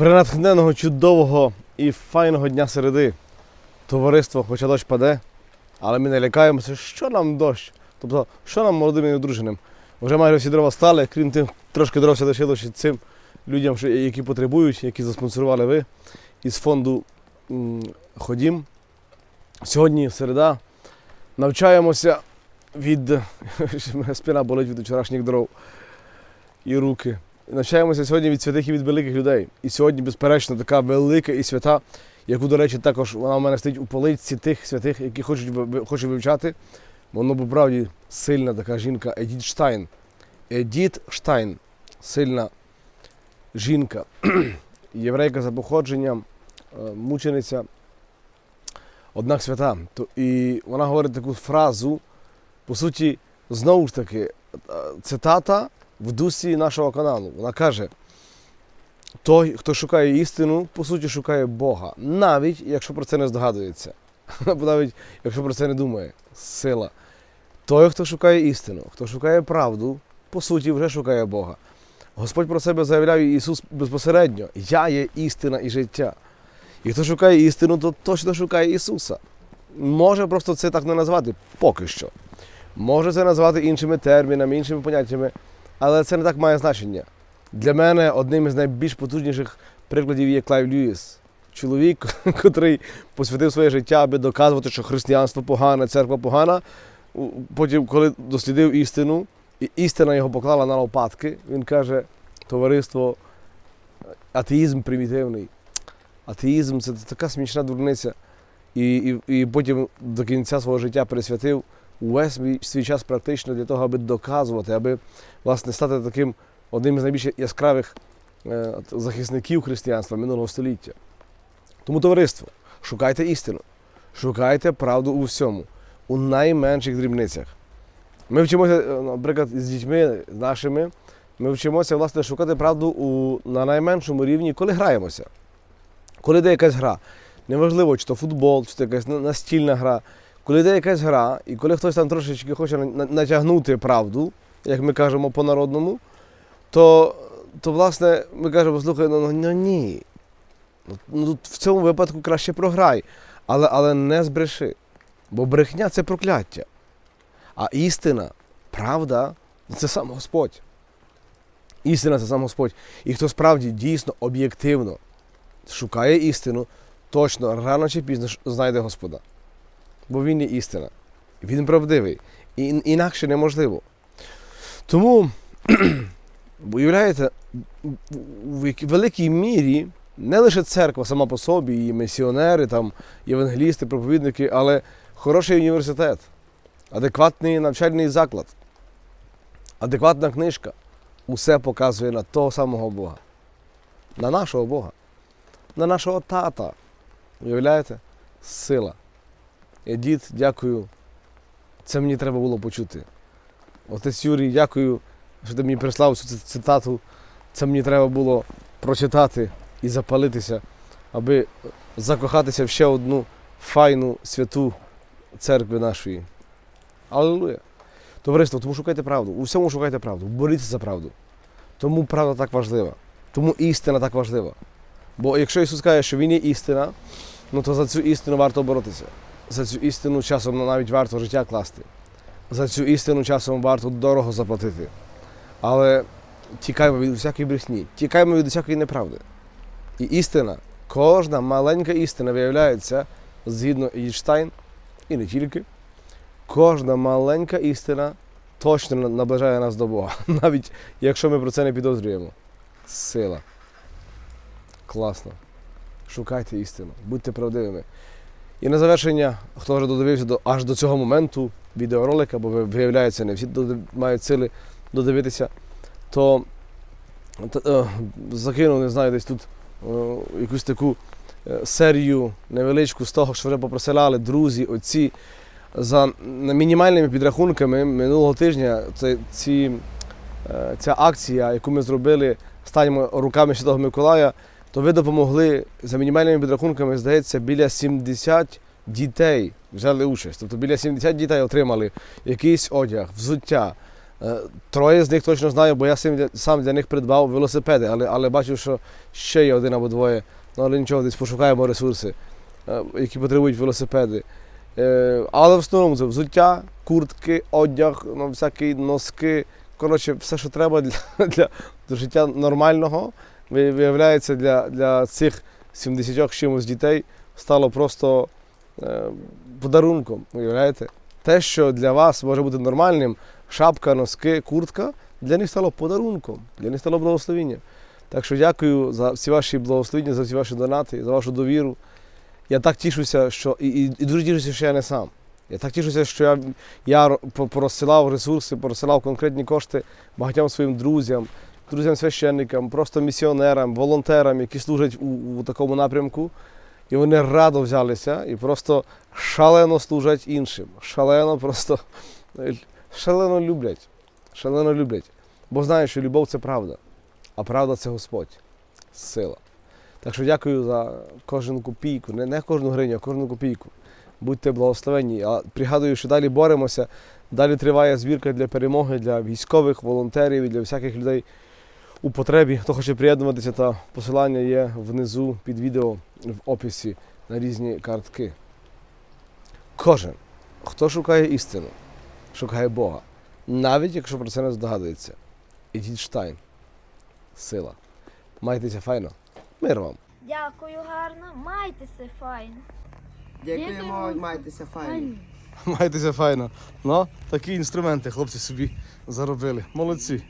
Принатхненого, чудового і файного дня середи. Товариство, хоча дощ паде, але ми не лякаємося, що нам дощ. Тобто, що нам молодим і неодруженим? Вже майже всі дрова стали, крім тим, трошки дров лишилося цим людям, які потребують, які заспонсорували ви із фонду Ходім. Сьогодні середа. Навчаємося від. Спина болить від вчорашніх дров і руки. Навчаємося сьогодні від святих і від великих людей. І сьогодні, безперечно, така велика і свята, яку, до речі, також вона в мене стоїть у поличці тих святих, які хочуть, хочуть вивчати. Воно по правді сильна така жінка Едіт Штайн. Едіт Штайн. Сильна жінка, єврейка за походженням, е, мучениця, однак свята. І вона говорить таку фразу, по суті, знову ж таки, е, цитата в дусі нашого каналу. Вона каже: той, хто шукає істину, по суті, шукає Бога, навіть якщо про це не здогадується, або навіть якщо про це не думає. Сила. Той, хто шукає істину, хто шукає правду, по суті, вже шукає Бога. Господь про себе заявляє Ісус безпосередньо: Я є істина і життя. І хто шукає істину, то точно шукає Ісуса. Може просто це так не назвати поки що. Може це назвати іншими термінами, іншими поняттями, але це не так має значення. Для мене одним із найбільш потужніших прикладів є Клайв Льюіс. Чоловік, котрий посвятив своє життя, аби доказувати, що християнство погане, церква погана. Потім, коли дослідив істину, і істина його поклала на лопатки, він каже: товариство, атеїзм примітивний. Атеїзм це така смішна дурниця. І, і, і потім до кінця свого життя присвятив увесь свій, час практично для того, аби доказувати, аби власне стати таким одним з найбільш яскравих е, захисників християнства минулого століття. Тому, товариство, шукайте істину, шукайте правду у всьому, у найменших дрібницях. Ми вчимося, е, наприклад, з дітьми нашими, ми вчимося власне шукати правду у, на найменшому рівні, коли граємося. Коли йде якась гра. Неважливо, чи то футбол, чи то якась настільна гра. Коли йде якась гра, і коли хтось там трошечки хоче на- на- натягнути правду, як ми кажемо по-народному, то, то власне ми кажемо, слухай, ну, ну, ну ні. Ну, Ну, в цьому випадку краще програй, але, але не збреши. Бо брехня це прокляття. А істина, правда, це сам Господь. Істина це сам Господь. І хто справді дійсно об'єктивно шукає істину, точно рано чи пізно знайде Господа. Бо він є істина. Він правдивий. І інакше неможливо. Тому, уявляєте, в великій мірі не лише церква сама по собі, і місіонери, там, євангелісти, проповідники, але хороший університет, адекватний навчальний заклад, адекватна книжка усе показує на того самого Бога, на нашого Бога, на нашого тата. Уявляєте? Сила. Дід, дякую. Це мені треба було почути. Отець Юрій, дякую, що ти мені прислав цю цитату. Це мені треба було прочитати і запалитися, аби закохатися в ще одну файну святу церкви нашої. Аллилуйя. Товариство, тому шукайте правду. У всьому шукайте правду. Боріться за правду. Тому правда так важлива. Тому істина так важлива. Бо якщо Ісус каже, що Він є істина, ну то за цю істину варто боротися. За цю істину часом навіть варто життя класти. За цю істину часом варто дорого заплатити. Але тікаємо від усякої брехні, тікаємо від усякої неправди. І істина, кожна маленька істина виявляється, згідно Ейнштейн, і не тільки, кожна маленька істина точно наближає нас до Бога, навіть якщо ми про це не підозрюємо. Сила. Класно. Шукайте істину, будьте правдивими. І на завершення, хто вже додивився до, аж до цього моменту відеоролика, бо ви- виявляється, не всі мають сили додивитися, то, е, закинув, не знаю, десь тут е, якусь таку е, серію невеличку з того, що вже попросилали друзі, отці. За мінімальними підрахунками минулого тижня ці, ця акція, яку ми зробили, станемо руками Святого Миколая, то ви допомогли за мінімальними підрахунками, здається, біля 70 дітей взяли участь. Тобто біля 70 дітей отримали якийсь одяг, взуття, Е, Троє з них точно знаю, бо я сам для, них придбав велосипеди, але, але бачу, що ще є один або двоє. Ну, але нічого, десь пошукаємо ресурси, е, які потребують велосипеди. Е, Але в основному це взуття, куртки, одяг, ну, всякі носки. Коротше, все, що треба для, для, життя нормального, виявляється, для, для цих 70 чимось дітей стало просто е, подарунком. Уявляєте? Те, що для вас може бути нормальним, шапка, носки, куртка, для них стало подарунком, для них стало благословенням. Так що дякую за всі ваші благословення, за всі ваші донати, за вашу довіру. Я так тішуся, що і, і, і дуже тішуся, що я не сам. Я так тішуся, що я, я порозсилав ресурси, порозсилав конкретні кошти багатьом своїм друзям, друзям священникам, просто місіонерам, волонтерам, які служать у, у такому напрямку. І вони радо взялися і просто шалено служать іншим. Шалено просто шалено люблять. Шалено люблять. Бо знають, що любов це правда, а правда це Господь. Сила. Так що дякую за кожну копійку, не, не кожну гривню, а кожну копійку. Будьте благословенні. А пригадую, що далі боремося. Далі триває збірка для перемоги для військових, волонтерів і для всяких людей у потребі. Хто хоче приєднуватися, та посилання є внизу під відео в описі на різні картки. Кожен, хто шукає істину, шукає Бога, навіть якщо про це не здогадується. Ідіть штайн. Сила. Майтеся файно. Мир вам. Дякую гарно, майтеся файно. Дякуємо, Дякуємо. майтеся файно. Майтеся файно. Ну, такі інструменти хлопці собі заробили. Молодці.